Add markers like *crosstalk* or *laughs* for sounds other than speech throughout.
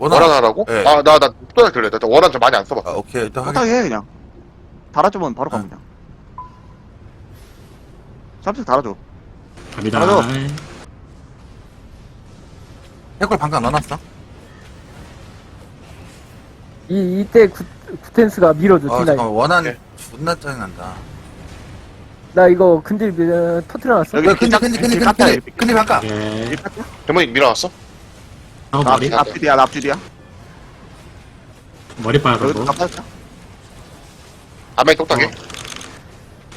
원활. 원하라고? 네. 아, 나, 나, 또 들래. 나 원한 좀 많이 안 써봤어. 아, 오케이. 일단. 편하게 해 그냥 달아주면 바로 가 응. 그냥 쌈씩 달아줘 갑니다. 맞아. 해골 방금 넣어놨어. 이 이때 구, 구텐스가 밀어줘 아, 디나이 잠깐만. 원한 오케이. 존나 짜증난다. 나 이거 근딜 어, 터트려 놨어 여기 야, 근데, 딱- 근데, 근데, 이렇게 근데, 깎아야 근데, 돼. 근데 방금. 오케이. 대문이 밀어놨 어? 아, 나 머리. 앞- 나 앞줄이야 머리. 여기도 다 빠졌다 아메 똑딱이.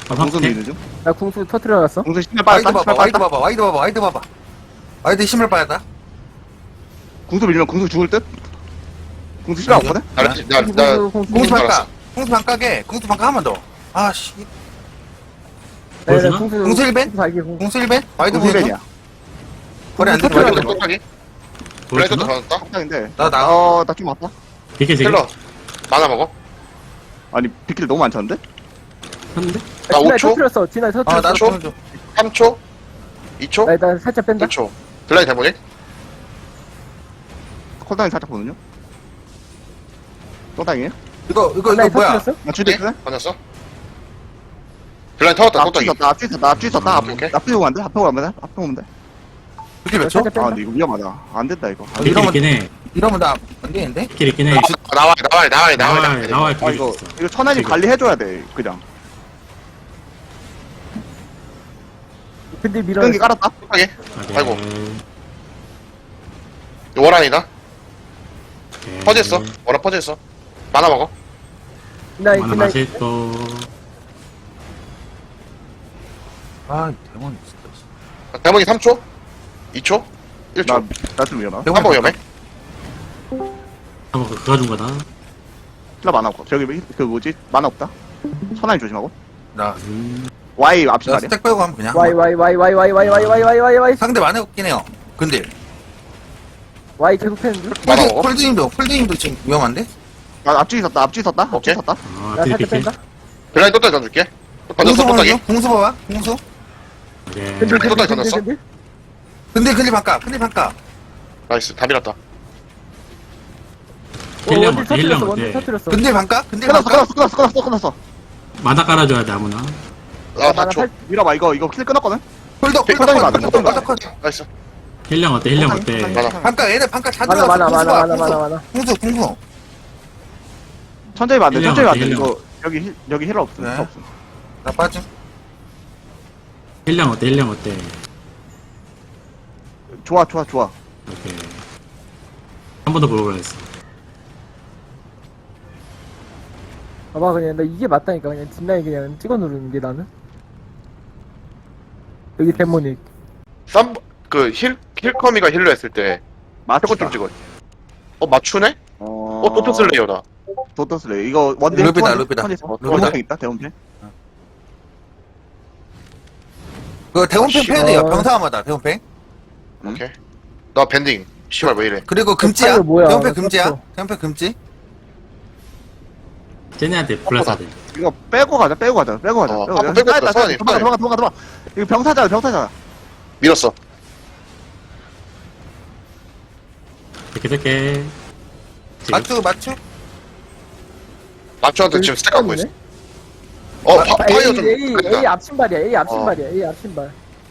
아, 공수 확대. 미는 중 나 궁수 터트려놨어 공수 신발 와이드 빠졌다 봐봐, 신발 와이드 빠졌다 봐봐, 와이드 봐봐, 와이드 봐봐. 와이드 힘을 빠졌다. 공수 밀면 공수 죽을 듯 공수 신발 없거든 나, 나, 나, 나, 궁수 궁수 궁수 알았어. 반가. 궁수 반가게. 궁수 반가 한번 더. 아, 씨. 나? 궁수 궁수 일벤? 궁수 발기 궁수 궁수 1벤? 와이드 공수 보여줘. 1벤이야 머리 안 들어. 와이드. 똑딱이. 블레이드 또 보여주나? 받았다. 확장인데 나, 나. 어나 좀 아파 비킬 세 개. 힐러. 많아 먹어. 아니 비킬 너무 많쳤는데 했는데? 나 디나이 5초? 터트렸어 디나이 아, 터트렸어 나 초? 좀 줘. 3초? 2초? 나 일단 살짝 뺀다 1초. 블라인 대문이? 콜당이 살짝 보는요 똥당이에요 이거, 이거, 이거 디나이 뭐야? 터트렸어? 나 주대 있어 받았어? 블라인 터졌다, 앞뒤 똑딱이. 있었다 앞뒤 있었다 앞뒤 있었다 앞- 오케이. 앞뒤 오면 안돼 앞에 오면 안돼 앞에 오면 돼 이렇게 몇 초? 아 근데 이거 위험하다 안 된다 이거 아, 이러면- 있긴 해. 이러면 나안 되는데? 비킬 있긴 해. 아, 나와, 나와, 나와, 나와, 나와, 나와. 나와, 아 이거 있어. 이거 천안이 지금. 관리해줘야 돼 그냥 근딜 끈기 밀어놨어 깔았다. 오케이. 아이고. 오케이. 퍼졌어. 원한 퍼졌어. 많아 먹어. 만화 디나이 맛이 또. 아, 이 대본 진짜. 대문이 3초? 2초? 1초? 나나좀 위험하 한번 위험해. 한번 그거 가준 거다. 힐라 만화 없고 저기 그 뭐지 만화 없다 천안이 조심하고 나, 음. Y 앞치 나 말이야 스택 빼고 가면 그냥. 와이 와이 와이 와이 와이 와이 와이 와이 와이 와이 와이 상대 많이 없긴 해요. 근데, 와이 계속 패는데. 폴드님도, 폴드님도 지금 위험한데? 나 앞치 있었다 앞치 있었다 오케이. 있었다 아, 나 살짝. 뺀다 블라인 던졌어, 똑딱이. 보여줘? 궁수 봐봐. 근딜 근딜 똑딱이 근딜 던졌어? 근데 근데 반가. 근데 반가. 나이스. 다 밀었다. 어, 원딜? 터트렸어 근데 반가? 근데 끊었어 반가? 끊었어 끊었어 끊었어 끊었어 마다 깔아줘야 돼, 아무나. 아, 나 4초. 밀어봐 이거 이거 킬 끊었거든 폴더, 맞아, 폴더, 폴더 폴더. 나이스. 힐량 어때? 힐량 어때? 반가, 얘네 반가 다 많아 들어갔어. 많아 봐, 많아 많아 궁수. 많아 궁수, 궁수. 천천히 힐량 천천히 힐량 이거 여기 힐 여기 힐러 없음 네. 없음 나 빠짐. 힐량 어때? 힐량 어때? 좋아 좋아 좋아 오케이. 한 번 더 보러 가야겠어. 봐봐 그냥 나 이게 맞다니까 그냥 뒷라인 그냥 찍어 누르는 게 나는 여기 데모닉 쌈, 그, 힐, 힐커미가 힐러 했을 때, 맞추다 태권 좀 찍어. 어, 맞추네? 어 어, 토토 슬레이어다. 도토슬레이 이거 원딜 루비다, 투원- 루비다. 루비다. 있다 대원팽 그 대원팽 씨, 패야 돼요. 어. 병사마다 대원팽. 오케이. 나 밴딩. 씨발, 왜 이래. 그리고 금지야. 뭐야? 대원팽 나 금지야. 대원팽 금지. 쟤네한테 플러스하대. 이거 빼고 가자 빼고 가자 빼고 가자 어, 빼고 한번 가자 빼고 따였다. 도망가 도망가 도망가 도망가 이거 병사잖아 병사잖아 밀었어. 이렇게. 지금. 맞추, 맞추. 맞추한테 지금 스택 갖고 있어. 어, 파, 아, 파이어 A, 좀. A. 앞신발이야 A 앞신발이야 A 앞신발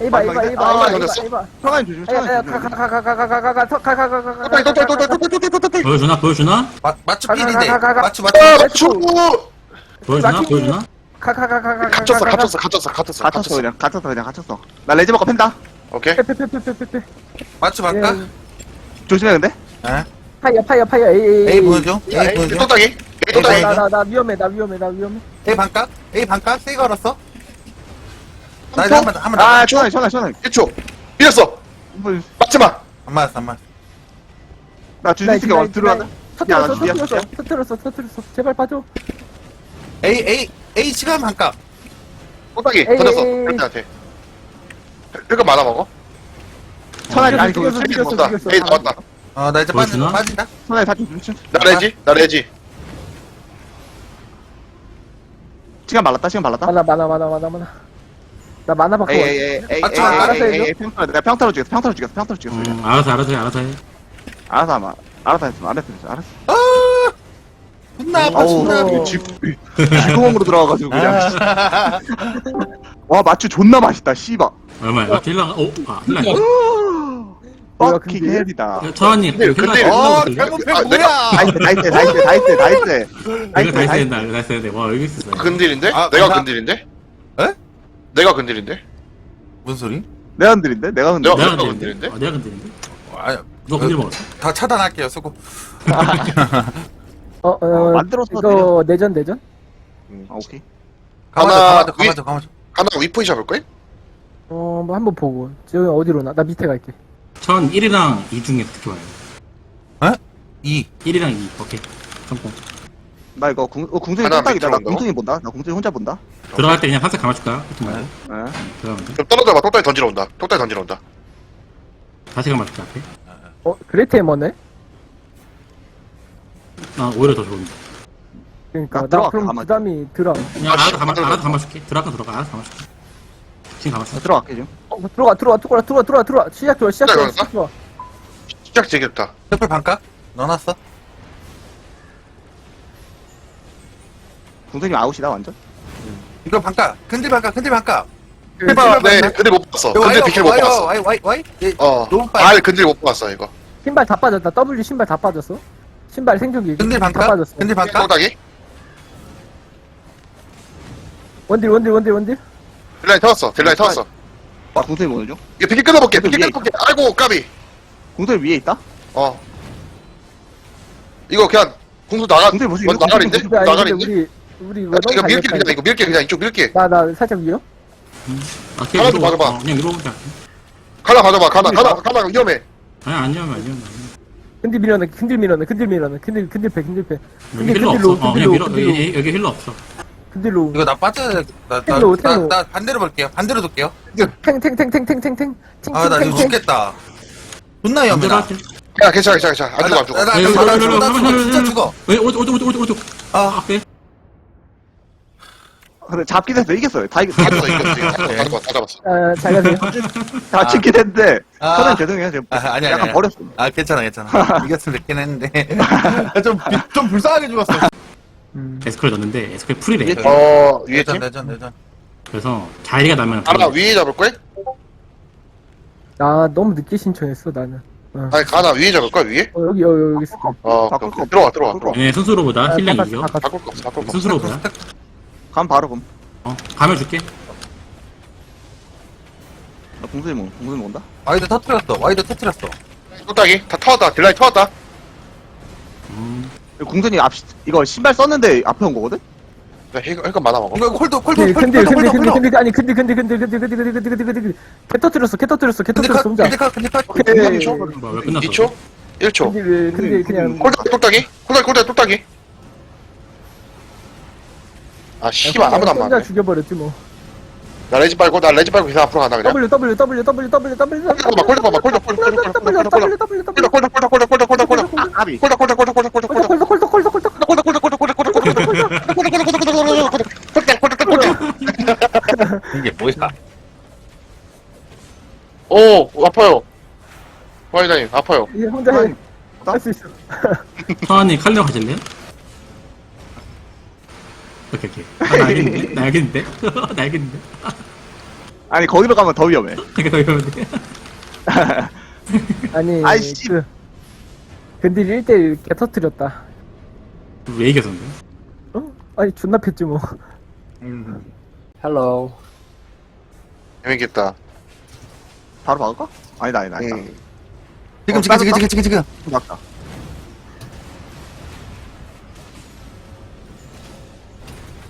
에이바 에이바 에이바 아, 걸렸어. 에이바 청아님 조심, 청아님 조심. 똑똑, 똑똑, 똑똑, 똑똑, 똑똑, 똑똑, 똑똑. 보여주나 보여주나 마, 마추 가, 가, 필인데 가, 가, 가. 마추 마추 아, 맞추고! 보여주나 마킹. 보여주나 갇혔어, 갇혔어, 갇혔어, 갇혔어, 갇혔어 갇혔어. 그냥, 갇혔어 그냥, 갇혔어. 나 레지 먹고 팬다. 오케이. 마추 갈까? 조심해 근데. 에이 보여줘 에이 보여줘 똑딱이. 에이, 에이, 똑딱이. 에이, 에이, 에이, 에이, 에이 반깍 에이 반깍 세게 걸었어 나 이제 한번 한번 아 나. 천안이 천안이 천안이 1초. 밀었어. 맞지 마. 안 맞았어, 안 맞았어. 나 주짓수가 와서 들어왔다. 야, 나 터뜨렸어 터뜨렸어 터뜨렸어. 제발 봐줘. A A A 시간 반값. 뚝딱이 에이, 던졌어. 에이. 일단한테. 힐금 많아 먹어? 천하리 아니 죽였어, 그 죽였어, 먹다 죽였어. 에이 나왔다. 어나 이제 빠진, 보여주나? 빠진다. 천하리 사진 좀나 레지 나 레지. 시간 말랐다 시간 말랐다. 많아 많아 많아 많아 많아 나 만화 바꿔 에이 에이 에이 에이 아, 좀 알아서 에이 해줘. 에이 평타로 내가 평타로 죽였어 평타로 죽였어 평타로 죽였어 그냥. 음, 알아서 알아서 해 알아서 해 알아서 하마 알아서 했어 알았어 존나 아파 어우 존나 아파 어. 쥐 쥐구멍으로 들어가가지고 그냥 아. *laughs* 와 마추 존나 맛있다 씨바 얼마야 나 힐러 어? 아 힐러 뭐야, 퍼킹 근데? 헬이다 어? 잘못된 아, 뭐야 있대 다 있대 다 있대 이거 다 있어야 된다 이거 다 있어야 돼와 여기 있었어 근딜인데? 아, 내가 감사- 근딜인데? 에? 내가 근딜인데? 무슨 소리? 내가 흔들인데 내가 흔들 내가- 내가 내가 건드린데? 건드린데? 어, 내가 건드린데? 아, 너 건드려 먹었어? 다 차단할게요 수고 어, 어, 만들어서 이거 내전 내전? 아 오케이 하나, 위- 가만져 가만져 가나 위포이 잡을 거야? 어, 뭐 한번 보고. 지금 어디로 나? 나 밑에 갈게. 천 1이랑 2 중에 와요? 2 1이랑 2 오케이 성공 나 이거 궁, 어, 궁둥이 하나 뚝딱이다. 나 밑으로 궁둥이 본다. 나 궁둥이 혼자 본다. 들어갈 때 그냥 살짝 감아줄까? 그렇게 말고 예. 들어가면 돼? 좀 떨어져봐. 똑딱이 던지러 온다. 똑딱이 던지러 온다. 다시 감아줄까 앞에? 어, 그레테머네? 나 오히려 더 좋은데. 그러니까 아, 나 들어가, 그럼 가만히. 부담이 들어. 그냥 알아서 감아 알아서 감아줄게. 들어가 들어가. 알아서 감아줄게. 지금 감았어. 나 들어갈게 지금. 어, 들어가 들어가 들어가 들어가 들어가 들어가. 시작 좋아 시작 좋아 들어갈까? 시작 되겠다. 트플 반값 넣어놨어 궁둥이 아웃이다 완전? 이거 반값 근딜 반값 근딜 반값 해봐 네 근딜 못 봤어. 근딜 비킬 못 봤어. 와이 와이 와이 예, 어. 너무 빨리. 알 근딜 못 봤어 이거. 신발 다 빠졌다. W 신발 다 빠졌어. 신발 생존기 근딜 다 반값 빠졌어. 근딜 반값 똑딱이 원딜 원딜 원딜 원딜. 딜라인 터졌어 딜라인 터졌어. 나 궁둥이 보는 중 이거 비킬 끊어볼게 비킬 위에 끊어볼게. 아이고 까비. 궁둥이 위에 있다? 어. 이거 그냥 공수 나가 무슨 뭐 나가린데? 근데 근데 나가린데? 우리 우리 이거 야, 너무 이거 밀게 그냥 이거 밀게 그냥 이쪽 밀게 나나 살짝 위로. 아 그냥 하나도 위로 봐줘봐. 어, 그냥 오자. 가나 가져봐 가나. 가나 가나 위험해. 아니 아니야 아니야 아니야 근딜 밀어넣 근딜 밀어넣 근딜 밀어넣 근딜 근딜 패 근딜 패. 여기 힐러 없어. 근딜로, 어 그냥 밀어. 근딜로. 여기, 여기 힐러 없어. 근딜로 이거 나 빠져. 텔로, 텔로. 나나 반대로 볼게요. 반대로 둘게요. 탱탱탱탱탱탱탱탱. 아 나 이거 죽겠다. 존나 반대로 위험하다 할게 야 괜찮아 괜찮아 괜찮아. 안 죽어 안 죽어. 나 여기, 죽어 나 여기, 죽어 나 여기, 죽어 여기, 진짜 여기. 죽어. 왜 오른쪽 오른쪽 오른쪽 오른쪽 아 앞에 근데 잡긴 했어 이겼어요. 다 이겼어 다 이겼어 이겼어 다 잡았어 다 잡았어. 아 잘 가세요. *laughs* 다 찍긴 했는데 아. 저는 죄송해요. 제가 아, 아니야, 약간 아니야. 버렸어 아 괜찮아 괜찮아. 이겼으면 됐긴 했는데. *laughs* 좀, 비- 좀 불쌍하게 죽었어. 음. 에스컬 넣었는데 에스컬 풀이래. 위에 어 위에 내전 팀? 내전 내전. 그래서 자리가 나면 가나 위에 잡을 거야? 나 너무 늦게 신청했어 나는. 어, 아니 가나 위에 잡을 거야 위에? 어, 여기 여기 여기 있을 어 바꿀 오케이, 거 오케이. 들어와 들어와 바꿀 거 들어와. 얘네 순수로 보다 아, 힐량 바꿨어, 이겨. 바꿀 거 없어 바꿀 거 없어. 순수로 보다 감 바로 금어 가면 줄게 나 궁둥이 모 궁둥이 모은다 와이드 터트렸어 와이드 터트렸어 뚝딱이 다 터왔다 딜라인 터왔다 음 궁둥이 앞 이거 신발 썼는데 앞에 온 거거든 힐금 많아 먹어 이거 콜도 콜도 근데 콜도 근데 콜도 근데 아니 근데 근데 근데 근데 근데 근데 근데 근데 근데 개 터뜨렸어 개 터뜨렸어 개 근데 터뜨렸어 컷 혼자 근데 컷 근데 컷 오케이 뭐야 왜 끝났어 2초? 1초 근데 왜 근데 그냥 콜딱 뚝딱이 콜딱 콜딱 뚝딱이 아 씨발 아무도 안 혼자 맞네 죽여버렸지 뭐 나 레지 빨고 나 레지 빨고 그냥 앞으로 가나 그냥 W W W W W W 봐봐 콜딱 콜딱 콜딱 콜딱 콜딱 W W W W 콜딱 콜딱 콜딱 콜딱 콜딱 콜딱 콜딱 까비 콜딱 콜딱 콜딱 콜딱 콜딱 콜딱 콜덕 콜덕 콜덕 콜덕 콜덕 이게 뭐야 오 아파요 와이다님 아파요 얘 혼자 해 할 수 있어 서한님 칼럼 하실래요? 오케이 오케이 아, 알겠는데? 나 알겠는데? 아니 거기로 가면 더 위험해 *laughs* 그게 더 이러는데? *laughs* 아니 아이씨. 그 근데 1대1 개 터뜨렸다 왜 이겼었는데? 어? 아니 존나 팼지 뭐 Hello. 재밌겠다 바로 막을까? 아니다 아니다 아니다 음. 지금 지금 지금 지금 지금 지금 막다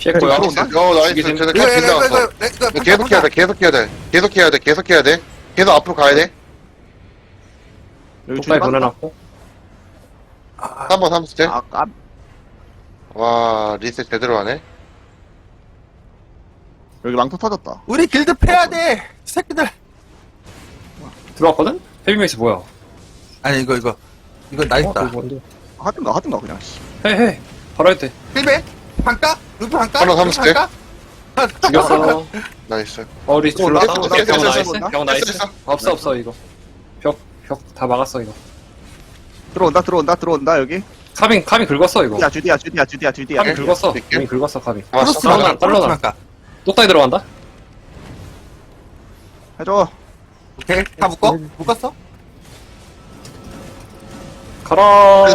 피했고요. 어 나이스 쟤네 이거 cap 이거 빗나갔어 이거 이거 이거 계속 해야 돼 계속 해야 돼 계속 해야 돼 계속 해야 돼 계속 앞으로 가야 돼 여기 마. 보내놨고. 3번 3스텝. 아, 아, 와, 리셋 제대로 하네. 여기 망토 터졌다. 우리 길드 패야 돼! 이 새끼들! 들어왔거든? 헤비맥스 뭐야? 아니, 이거, 이거. 이거 나 어, 뭔데? 하든가, 하든가, 그냥. 씨. 헤헤. 바로 했대. 힐베? 반가? 루프 반가? 하나 대? 반가? 죽였어. *laughs* 나이스. 어, 우리 또 올라- 불렀다. 또 올라- 병또 나이스? 병 나이스? 됐어, 됐어. 없어, 없어, 이거. 벽, 벽 다 막았어, 이거. 들어온다, 들어온다, 들어온다, 여기. 카빙, 카빙 긁었어, 이거. 주디야, 주디야, 주디야, 주디야, 주디야. 카빙 긁었어. 이미 긁었어, 카빙. 왔어. 크로스 떨어나, 반가? 떨어나. 크로스 반가? 똑딱이 들어간다? 해줘. 오케이. 다 묶어? 묶었어? 가라.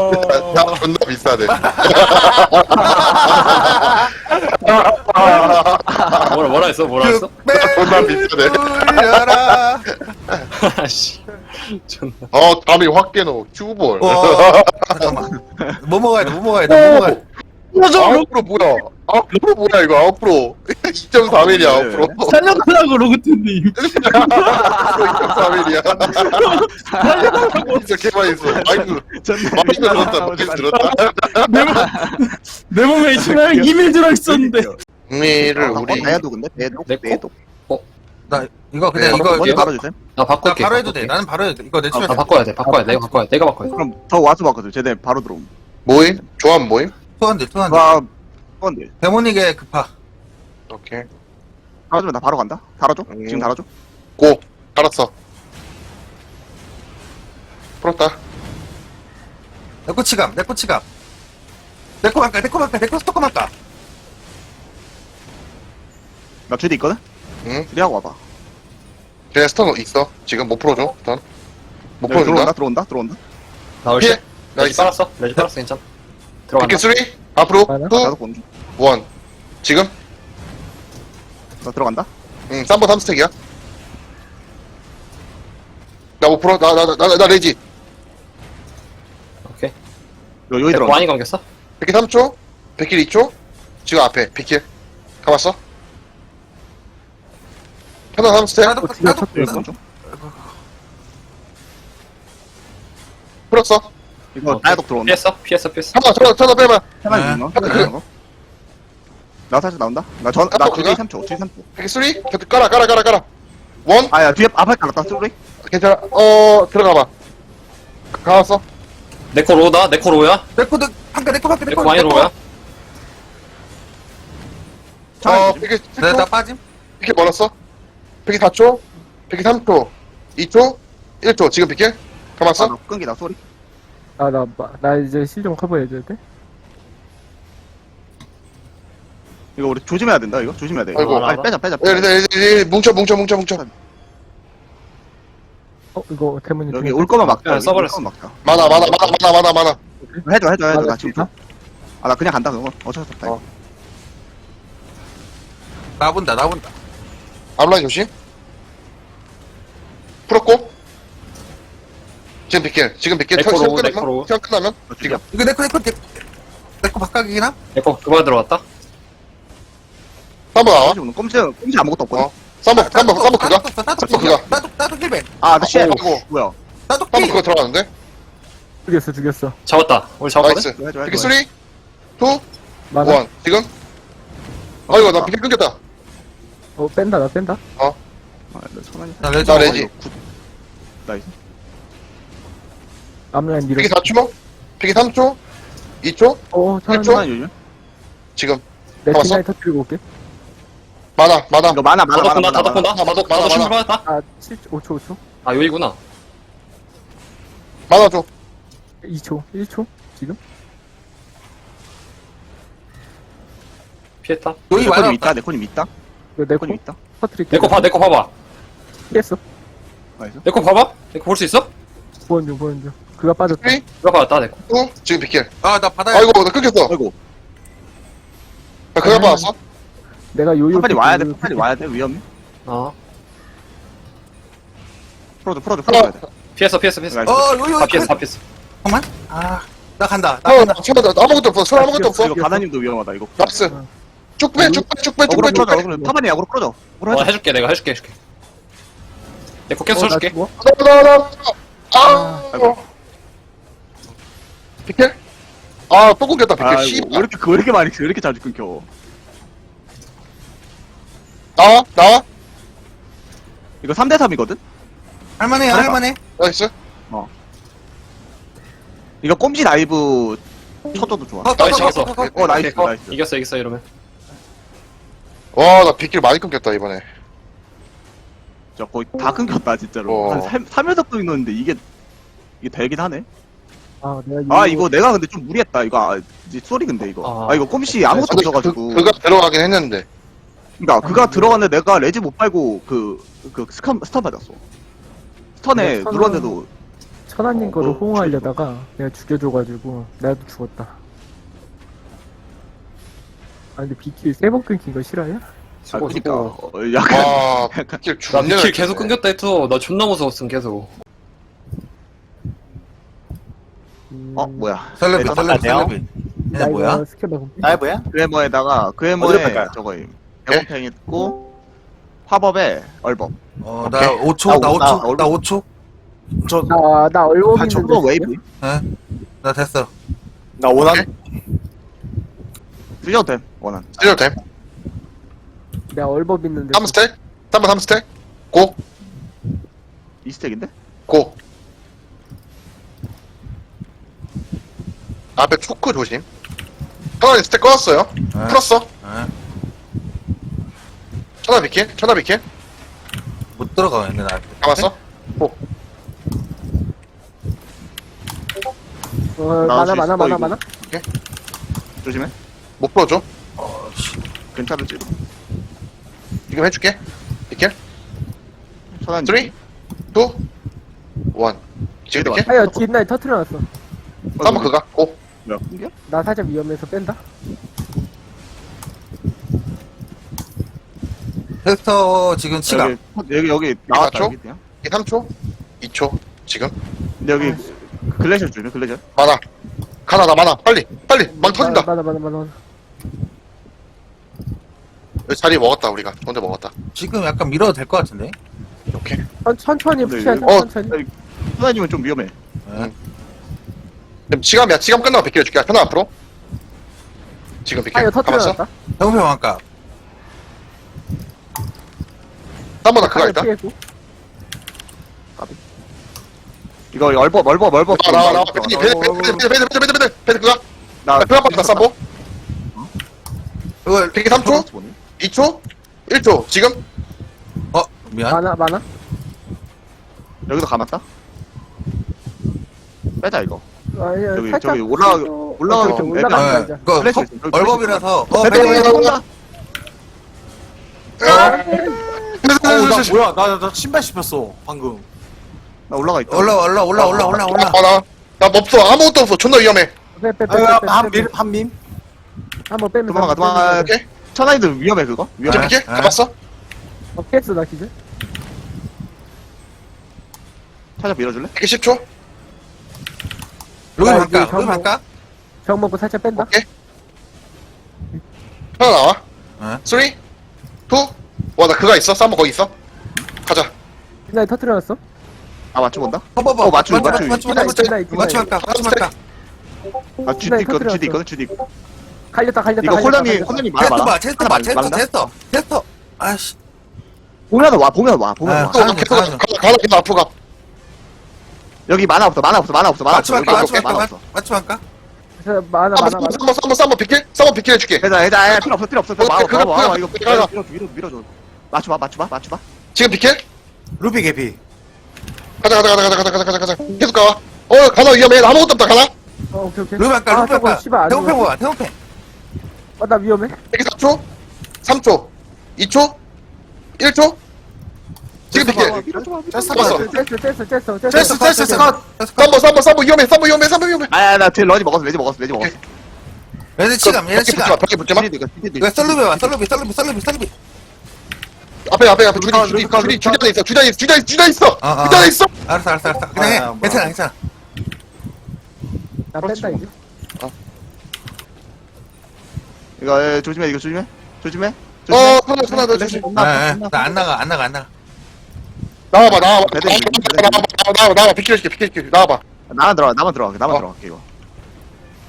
야, 존나 비싸네. 뭐라, 뭐라 했어, 뭐라 했어? 존나 비싸네. 돌려라. 아씨. 존나. 어, 담이 확 깨노. 큐볼. 와, 잠깐만. 뭐 먹어야 돼, 뭐 먹어야 돼, 뭐 먹어야 돼. 아웃프로 뭐야? 아웃프로 뭐야, 이거 아웃프로. 2.4mm야, 아웃프로. 살려달라고 로그트님 2.4mm야. 진짜 개많이 있어. 마이크, 마이크 들었다, 마이크 들었다. 내 몸에 있으면 이밀 들어있었는데 흥미를 아, 우리. 대도 근데? 대도? 내 거? 대도. 나, 이거 그냥 네, 이거, 먼저 이거. 바로주세요. 나 나 바꿀게. 바로 해도. 돼. 나는 바로 해도 돼. 이거 내 아, 나 바꿔야 돼, 바꿔야 돼. 내가 바꿔야 돼. 내가 바꿔야 돼. 그럼 더 와서 바꿔줘. 쟤네 바로 들어옴. 모임? 조합 모임? 투한데, 투한데. 와, 뭔데? 데모닉에 급파. 오케이. 달아주면 나 바로 간다. 달아줘. 음. 지금 달아줘. 고. 알았어. 풀었다. 내 꼬치감, 내 꼬치감. 내코 갈까, 내코 갈까, 내코 스토커 갈까. 나 주디 있거든? 응? 주디 하고 와봐. 걔 스턴 있어. 지금 못 풀어줘. 일단. 못 여기 들어온다, 풀어준다. 들어온다, 들어온다. 나올 피해. 시. 레지 나이스. 빨았어. 레지 빨았어, 괜찮아. 들어간다. 3. 앞으로. 2. 나도 본주. 1. 지금? 나 들어간다. 응, 3번 3스택이야. 나못 풀어. 나, 나, 나, 나, 나 레지. 오케이. 여- 여기 들어간다. 많이 감겼어? 비키 3초. 비킬 2초. 지금 앞에. 비킬. 가봤어? 하나 3스택. 나도, 어, 나도, 나도. 풀었어. 이거 오케이. 나야독 들어온다. 피했어? 피했어, 피했어. 하나, 하나, 하나 빼봐. 있나? 하 나나 살짝 나온다. 나 전, 나 그거? 3초, 주디 3초. 비키 3. 계속 깔아, 깔아, 깔아, 깔아. 1. 아, 야, 뒤에 앞에 깔았다, 쏘리. 괜찮아. 어, 들어가봐. 가왔어. 네코 로다? 네코 로야? 내코, 내, 반가, 내코 갈까, 네코 많이 로야? 어, 비키 내, 나 7초. 빠짐. 비키 멀었어. 비키 4초. 비키 3초. 2초. 1초. 지금 비키? 아, 가봤어? 나 끊기다, 쏘리. 아, 나, 나, 나 이제 실좀 커버해줘야 돼? 이거 우리 조심해야 된다, 이거. 조심해야 돼. 아이고. 아니, 빼자, 빼자, 야, 빼자. 이제, 이제, 이제 뭉쳐, 뭉쳐, 뭉쳐, 뭉쳐. 어, 이거 대문이 여기 올 거만 막자. 야, 여기 써버렸어. 올 거만 막자. 많아, 많아, 많아, 많아, 많아, 많아. 해줘, 해줘, 해줘. 아, 나 지금 좀. 아, 나 그냥 간다, 그거. 어쩔 수 없다. 어. 나본다, 나본다. 앞라인 조심. 풀었고. 지금 비킬. 지금 비킬. 네코로, 시간 끝나면? 네코로. 시간 끝나면? 이거. 지금. 이거 내코, 내코, 내코. 바꿔기나? 네코 그만 들어왔다? 3번 나와. 지금 꼼치, 꼼치 아무것도 없거든. 어. 3번, 3번, 3번 그가? 나도, 삼번 그가? 나도, 나도 힐벤. 아, 나 씨. 아이고. 뭐야. 나도 3번 피. 그거 들어가는데? 죽였어, 죽였어. 잡았다. 우리 잡았거든? 나이스. 해줘, 해줘. 비킬 3, 2, 1. 많아. 지금? 아이고, 나 비킬 끊겼다. 어, 뺀다, 나 뺀다. 아, 나 천원이. 나 레지. 나 레지. 나이스. 앞라인 밀어. 비킬 4초? 비킬 3초? 2초? 어, 요즘. 지금. 내 잡았어? 터뜨리고 올게. 많아, 많아. 이거 많아, 많아, 다독 많아. 본다, 다독 본다. 많아, 다독, 많아, 다독 신발 많아. 받았다. 아, 7, 5초, 5초. 아, 여기구나. 많아, 줘. 2초, 1초. 지금? 피했다. 여기 네코님 많아. 있다, 네코님 있다. 이거 내코 네코님 있다. 터뜨릴게. 네코 봐, 네코 봐봐. 피했어. 나이스. 네코 봐봐? 네코 볼수 있어? 보는 중, 보는 중. 그가 빠졌다. 3, 그거 받았다, 네코. 2, 지금 비킬. 아, 나 받아야 아이고, 나 끊겼어. 아이고. 나 그냥 받았어. 내가 요요. 빨리 와야 돼, 그- 빨리 와야 돼. 위험해. 어. 풀어줘, 풀어줘, 풀어줘야 돼. 피했어, 피했어, 피했어. 나이스. 어, 요요. 다 피했어, 다 피했어. 잠깐만. 아, 나 간다. 나 어, 간다. 잠깐만, 나 아무것도 없어. 손 아무것도 없어. 이거 바다님도 위험하다, 이거. 납스. 쭉 빼, 쭉 빼, 쭉 빼, 쭉 어그로 빼, 쭉 풀어줘, 빼. 어그로. 타반이 야구로 풀어줘. 어그로 어, 해줘. 해줄게, 내가 해줄게, 해줄게. 어, 계속 나 써줄게. 죽어? 아, 아이고. 비킬? 아, 또 끊겼다, 비킬. 아이고, 씨. 왜 이렇게, 왜 이렇게 많이, 왜 이렇게 자주 끊겨. 나와, 나와. 이거 3대3이거든? 할만해 잘해봐. 할만해 나이스. 이거 꼼지 라이브 쳐줘도 좋아. 어, 나이스, 어, 잡았어. 어, 어, 어. 어, 나이스. 나이스. 이겼어, 이겼어, 이러면. 와, 나 비킬 많이 끊겼다, 이번에. 진짜 거의 다 끊겼다, 진짜로. 어. 한 3, 3여섯 끊겼는데 이게, 이게 되긴 하네. 아 내가 아, 이거 내가 근데 좀 무리했다. 이거, 아, 이제 쏘리 근데 이거. 아. 아, 이거 꼼씨 아무것도 근데 없어가지고. 그, 그가 들어가긴 했는데. 그니까, 그가 들어갔는데 내가 레지 못 빨고 그, 그, 스턴, 스턴 받았어. 스턴에 네, 스턴은- 눌렀는데도, 천안님 거를 어, 호응하려다가 내가 죽여줘가지고 나도 죽었다 아 근데 비킬 세번 끊긴 거 싫어요? 아, 그니까, 어, 약간, *laughs* 와, 비킬 나 존나. 미킬 잘 계속. 끊겼다 했어. 나 존나 무서웠음, 계속. 음, 어, 뭐야. 깜짝이야. 셀럽이 나 얘네 뭐야? 스킬 나 어디로 그레머에 갈까요? 저거임. 예? 대공팽 있고, 화법에 얼법. 어 나 오케이. 5초 나나 5초 얼굴- 나 5초 저, 나, 나 얼법 아, 있는데 저거 웨이브? 나 됐어 나 원한, 드셔도 됨, 원한. 찔려도 됨. 내가 얼법 있는데 3 스택? 3번 3 스택? 고, 이 스택인데? 고. 앞에 초크 조심. 천원이 스택 꺼놨어요. 네. 풀었어. 네. 천원 비킬? 천원 비킬? 못 들어가 얘네 나 잡았어? 어, 많아 수 많아 많아. 많아 조심해. 못 풀어줘. 괜찮을지. 지금 해줄게. 비킬? 천안 3, 2, 1. 지금 비킬? 아야 뒷날 터트려놨어 3번 그가. 고. 뭐야, 끊겨? 나 살짝 위험해서 뺀다 테스터 지금 치가 여기, 여기, 여기 나왔다, 맞죠? 여기 그냥. 3초? 2초? 지금? 근데 여기 글래셔 주면 글래셔. 많아. 가나, 나 많아. 빨리. 빨리. 막 터진다. 많아 많아 많아 여기 자리 먹었다, 우리가. 먼저 먹었다. 지금 약간 밀어도 될 것 같은데 오케이. 천, 천천히 네, 푸시하자 어, 천천히 천안이면 좀 위험해. 지금 치감이야. 치감 끝나고 비킬 해줄게. 편안 앞으로. 지금 비킬. 아야 가봤어? 형표 왕값 3번 나 그가 아야 있다. 이거. 나와, 나와, 나와. 배드, 배드, 배드, 배드, 배드, 배드, 배드, 배드, 배드, 그가. 나, 나 그가 빠졌다, 쌈보. 이거 비킬 3초? 2초? 1초. 지금? 어 미안 많아 많아 여기도 감았다. 빼자, 이거. 아야 저기, 살짝 저기 푸시해도- 올라가기 좀 되자 그거 플래시 컵- 있어, 여기 얼법이라서 어 배드, 배드 배드, 온다. 어우, 나 뭐야? 나, 나 신발 씹혔어, 방금. 나 올라가 있다. 올라 올라 올라 올라 올라 올라 아, 나, 나 없어. 아무것도 없어. 존나 위험해. 아, 한 빼빼빼빼 밀, 한 밈? 한번 빼면 도망가, 도망가. 오케이. 천안이도 위험해, 그거? 위험해. 아. 가봤어? 어 피했어 나 기절 찾아 밀어줄래? 비킬 10초? 로그 야, 할까 이거 로그 할까 정 먹고 살짝 뺀다 오케이. 하나 나와. 네. 3, 2, 1. 와, 나 그가 있어. 쌈보 거기 있어. 가자. 뒷날 터트려놨어 아, 맞춰본다? 봐봐봐 어, 맞춤, 맞춤 맞춤. 맞춤 맞춤 있다, 있다, 있다. 맞춤 할까 맞춤 할까 아, GD 있거든, GD 있거든, 있거든. 갈렸다 갈렸다 이거 갈렸다, 갈렸다. 홀런이 많아, 테스터 많아. 봐 많다? 테스터 테스터 아씨 보면 와, 보면 와, 보면 아, 와. 가자. 가자. 계속 앞으로 가. 여기 만화 없어, 만화 없어, 만화 없어, 만화 없어. 맞춤 할까 여기 맞춤 만화 할까 없어. 맞춤 할까 그래서 많아 많아 많아 쌈보, 쌈보, 쌈보 비킬? 쌈보 비킬 해줄게. 해자, 해자, 해자, 필요 없어, 필요 없어. 그거. 이거 그거, 그거. 밀어, 밀어, 밀어줘. 맞춰봐, 맞춰봐, 맞춰봐. 지금 비킬? 루피 개피. 가자, 가자, 가자, 가자, 가자, 가자, 가자. 계속 가. 어, 가나 위험해. 나 아무것도 없다. 가나? 어 오케이 오케이 로그 할까 아 씨발 안 태용팽 죽어 봐 태용팽 아 나 위험해 비킬 4초? 3초? 2초? 1초? 지금 비킬. 밀어줘봐, 됐어, 잡았어. 쨌어 쨌어 쨌어 쨌어, 쨌어, 쨌어, 컷. 쌈보, 쌈보, 쌈보 위험해. 쌈보 위험해. 쌈보 위험해. 아야, 나 딜, 러지 먹었어, 레지 먹었어, 레지 먹었어. 얘네 치감 벽에 붙지 마. 치감 벽에 붙지 마. GD, 이거 썰루비 봐 썰루비 썰루비 썰루비 썰루비 앞에, 앞에, 앞에. 루카, 주디, 루카, 주디, 루카. 있어. 주디 안에 있어. 안에 주디 안에 있어. 아, 아. 안에 있어. 알았어 알았어 알았어 그냥 아, 해 뭐. 괜찮아 괜찮아 나 뺀다 이제 이거, 에, 조심해, 이거 조심해. 조심해. 어, 하나, 하나, 너 조심. 나안 나가 안 나가 안 나가 나와봐, 나와봐. 배드, 나와봐, 배드. 나와봐, 나와봐, 비킬 해줄게. 나와봐. 나만 들어가, 나만 들어가, 나만 어. 들어갈게, 이거.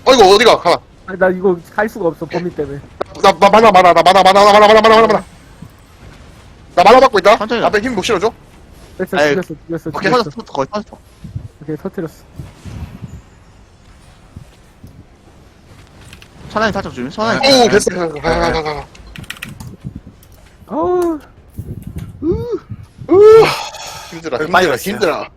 어이구 어디가 가. 아니 나 이거 갈 수가 없어 범위 때문에 나, 나 만화 만화 나 만화 나 만화 만화 만화 만화 나 만화 받고 있다. 천천히 가. 앞에 힘 못 실어줘. 됐어 아이, 죽였어 죽였어 오케이 죽였어. 터졌어 거의 터졌어 오케이 터트렸어. 천안이 살짝 주면 천안이. 오 됐어 가가가가 어우. 힘들어 힘들어. 힘들어